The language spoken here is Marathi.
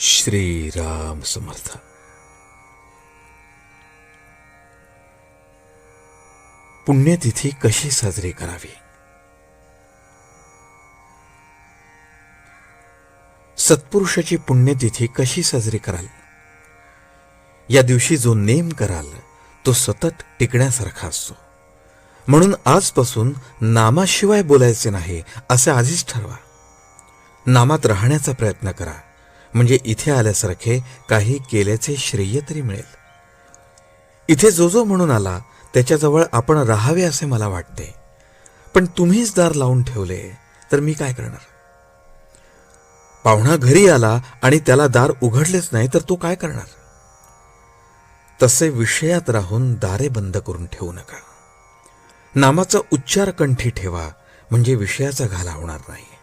श्रीराम समर्थ. पुण्यतिथी कशी साजरी करावी? सत्पुरुषाची पुण्यतिथी कशी साजरी कराल? या दिवशी जो नेम कराल तो सतत टिकण्यासारखा असतो. म्हणून आजपासून नामाशिवाय बोलायचे नाही असे आधीच ठरवा. नामात राहण्याचा प्रयत्न करा. म्हणजे इथे आल्यासारखे काही केल्याचे श्रेय तरी मिळेल. इथे जो जो म्हणून आला त्याच्याजवळ आपण राहावे असे मला वाटते. पण तुम्हीच दार लावून ठेवले तर मी काय करणार? पाहुणा घरी आला आणि त्याला दार उघडलेच नाही तर तो काय करणार? तसे विषयात राहून दारे बंद करून ठेवू नका. नामाचा उच्चार कंठी ठेवा म्हणजे विषयाचा घाला होणार नाही.